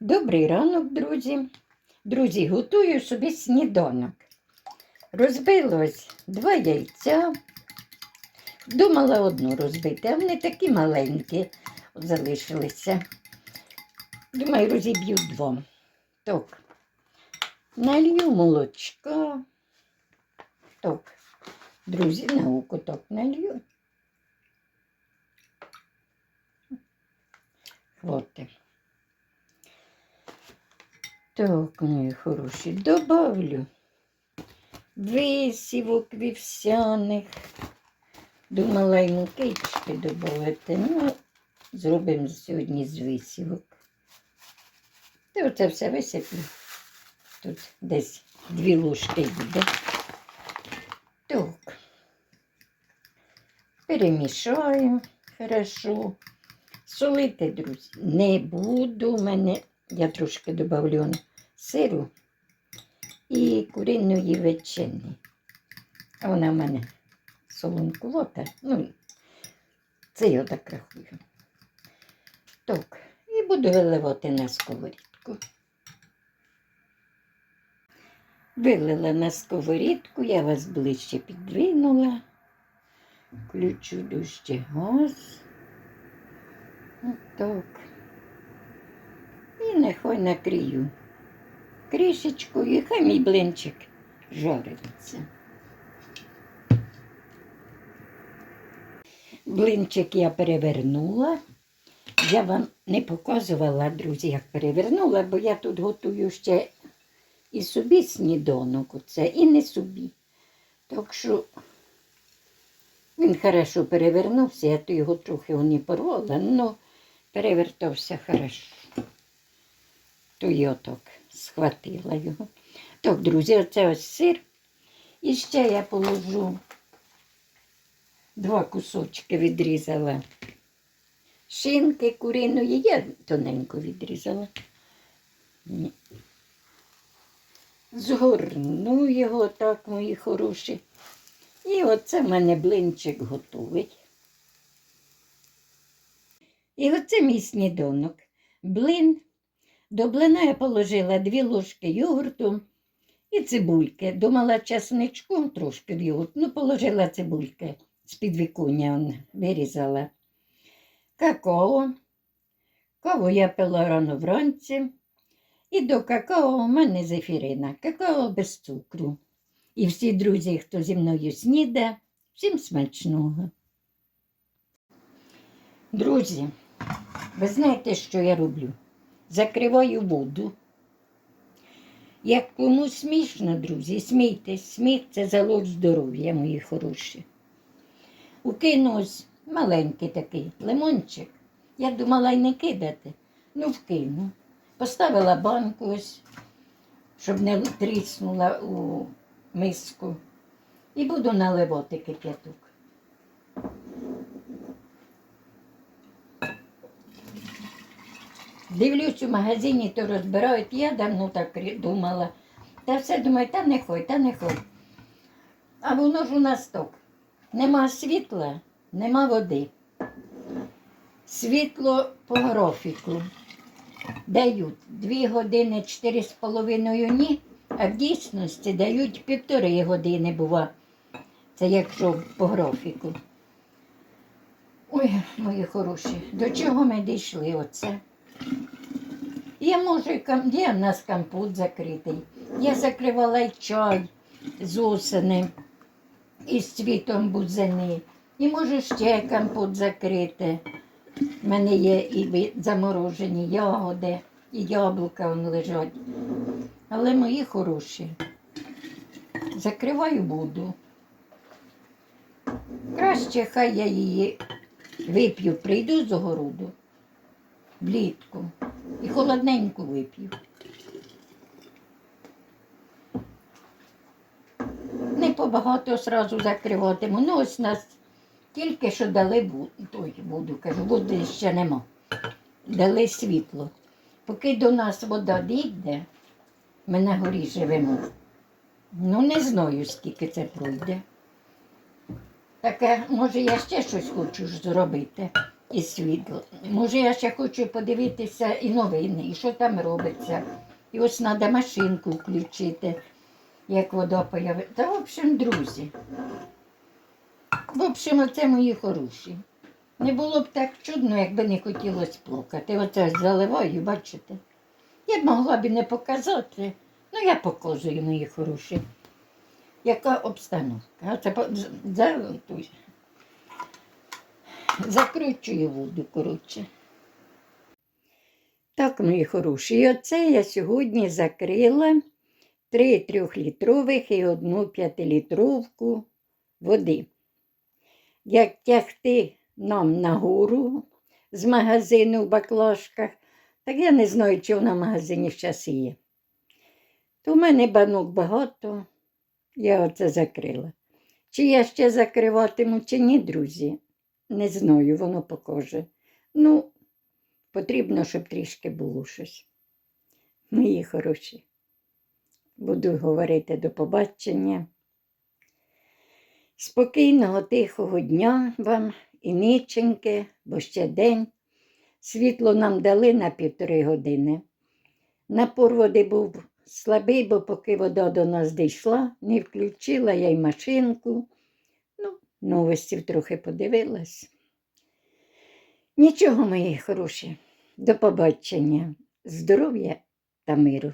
Добрий ранок, друзі. Друзі, готую собі сніданок. Розбилось два яйця. Думала одну розбити, а вони такі маленькі залишилися. Думаю, розіб'ю два. Так. Налью молочка. Так. Друзі, на око так налью. Хватить. Так, мої хороші, добавлю висівок вівсяних. Думала й мукички додати. Ну, зробимо сьогодні з висівок. Та оце все висиплю. Тут десь дві ложки буде. Так. Перемішаю хорошо. Солити, друзі, не буду. Мене я трошки додавлю сиру і куриної ветчини. А вона в мене солонкувата. Ну, це я так рахую. Так, і буду виливати на сковорідку. Вилила на сковорідку, я вас ближче підвинула. Включу дужче газ. Отак. Нехай накрию кришечкою, і хай мій блинчик жариться. Блинчик я перевернула. Я вам не показувала, друзі, як перевернула, бо я тут готую ще і собі сніданок, оце, і не собі. Так що він хорошо перевернувся, я то його трохи не порвала, але перевертався хорошо. То я так схватила його. Так, друзі, оце ось сир. І ще я положу два кусочки відрізала. Шинки куриної я тоненько відрізала. Згорну його так, мої хороші. І оце в мене блинчик готовий. І оце мій сніданок. Блин. До блина я положила дві ложки йогурту і цибульки. Думала часничку трошки в йогурт. Ну, положила цибульки з підвіконня он вирізала. Какао. Каву я пила рано вранці. І до какао у мене зефірина. Какао без цукру. І всі друзі, хто зі мною сніде, всім смачного. Друзі, ви знаєте, що я роблю? Закриваю воду. Як кому смішно, друзі, смійтесь, сміх це залог здоров'я, мої хороші. Укину маленький такий лимончик. Я думала й не кидати. Ну, вкину. Поставила банку ось, щоб не тріснула у миску. І буду наливати кип'яток. Дивлюсь у магазині, то розбирають. Я давно так думала. Та все думаю, та не хой, та не хой. А воно ж у нас так. Нема світла, нема води. Світло по графіку. Дають дві години, чотири з половиною ні, а в дійсності дають півтори години, бува. Це якщо по графіку. Ой, мої хороші, до чого ми дійшли оце? Я можу, є в нас компот закритий. Я закривала й чай з осени із цвітом бузини. І можу ще компот закрити. У мене є і заморожені ягоди, і яблука вон лежать. Але мої хороші. Закриваю буду. Краще хай я її вип'ю, прийду з огороду влітку і холодненьку вип'ю. Не побагато сразу закриватиму. Ну, ось нас тільки що дали ву- той кажу, води ще нема. Дали світло. Поки до нас вода дійде, ми на горі живемо. Ну, не знаю, скільки це пройде. Таке, може, я ще щось хочу зробити. І світло. Може, я ще хочу подивитися і новини, і що там робиться. І ось треба машинку включити, як вода появиться. Та, в общем, друзі. В общем, оце мої хороші. Не було б так чудно, якби не хотілося плакати. Оце заливаю, бачите. Я б могла б не показати, ну я показую мої хороші. Яка обстановка? Оце за, закручую воду, коротше. Так, мої хороші, і оце я сьогодні закрила три трьохлітрових і одну п'ятилітровку води. Як тягти нам нагору з магазину в баклажках, так я не знаю, чи вона в магазині зараз є. То в мене банок багато, я оце закрила. Чи я ще закриватиму, чи ні, друзі? Не знаю, воно покаже. Ну, потрібно, щоб трішки було щось. Мої хороші. Буду говорити до побачення. Спокійного, тихого дня вам і ніченьки, бо ще день. Світло нам дали на півтори години. Напор води був слабий, бо поки вода до нас дійшла, не включила я й машинку. Новостів трохи подивилась. Нічого, мої хороші, до побачення, здоров'я та миру.